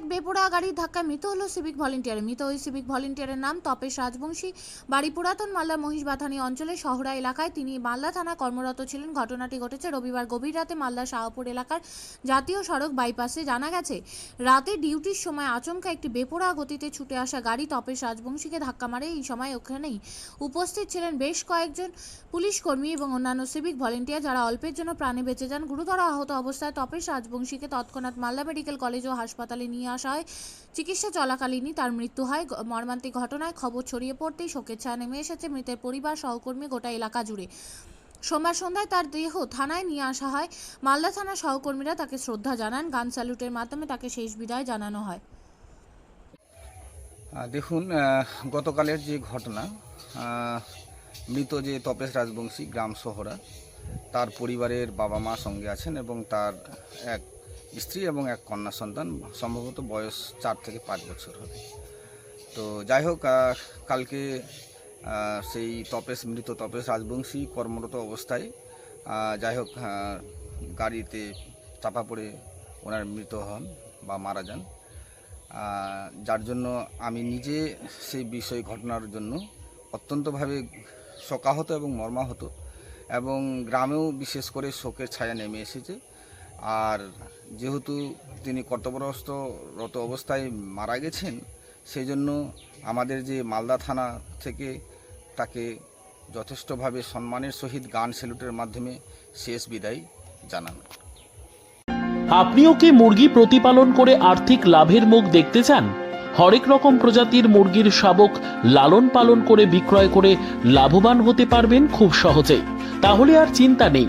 ধাক্কায় মৃত হলো সিভিক ভলেন্টিয়ার। মৃত ওই সিভিক ভলেন্টিয়ারের নাম তপেশ রাজবংশী। বাড়ি পুরাতন মালদার মহিষবাথানি অঞ্চলের শহরা এলাকায় তিনি মালদা থানা কর্মরত ছিলেন। ঘটনাটি ঘটেছে রবিবার গভীর রাতে মালদা শাহপুর এলাকার জাতীয় সড়ক বাইপাসে। জানা গেছে, রাতে ডিউটির সময় আচমকা একটি বেপরোয়া গতিতে ছুটে আসা গাড়ি তপেশ রাজবংশীকে ধাক্কা মারে। এই সময় ওখানেই উপস্থিত ছিলেন বেশ কয়েকজন পুলিশ কর্মী এবং অন্যান্য সিভিক ভলেন্টিয়ার যারা অল্পের জন্য প্রাণে বেঁচে যান। গুরুতর আহত অবস্থায় তপেশ রাজবংশীকে তৎক্ষণাৎ মালদা মেডিকেল কলেজ ও হাসপাতালে নিয়ে আসা হয়। চিকিৎসা চলাকালীনই তার মৃত্যু হয়। মর্মান্তিক ঘটনায় খবর ছড়িয়ে পড়তেই শোকের ছায়া নেমে এসেছে মৃতের পরিবার, সহকর্মী গোটা এলাকা জুড়ে। সোমবার সন্ধ্যায় তার দেহ থানায় নিয়ে আসা হয়। মালদা থানার সহকর্মীরা তাকে শ্রদ্ধা জানান। গান স্যালুটের মাধ্যমে তাকে শেষ বিদায় জানানো হয়। দেখুন গতকালের যে ঘটনা মৃত যে তপেশ রাজবংশী গ্রাম শহরা তার পরিবারের বাবা মা সঙ্গে আছেন এবং তার এক স্ত্রী এবং এক কন্যা সন্তান, সম্ভবত বয়স চার থেকে পাঁচ বছর হবে। তো যাই হোক কালকে সেই তপেশ মৃত তপেশ রাজবংশী কর্মরত অবস্থায় যাই হোক গাড়িতে চাপা পড়ে ওনার মৃত হন বা মারা যান। যার জন্য আমি নিজে সেই বিষয় ঘটনার জন্য অত্যন্তভাবে শোকাহত এবং মর্মাহত এবং গ্রামেও বিশেষ করে শোকের ছায়া নেমে এসেছে। আর যেহেতু তিনি কর্তব্যরত অবস্থায় মারা গেছেন সেই জন্য আমাদের যে মালদা থানা থেকে তাকে যথেষ্টভাবে সম্মানের সহিত গান স্যালুটের মাধ্যমে শেষ বিদায় জানান। আপনিও কি মুরগি প্রতিপালন করে আর্থিক লাভের মুখ দেখতে চান? হরেক রকম প্রজাতির মুরগির শাবক লালন পালন করে বিক্রয় করে লাভবান হতে পারবেন খুব সহজেই। তাহলে আর চিন্তা নেই।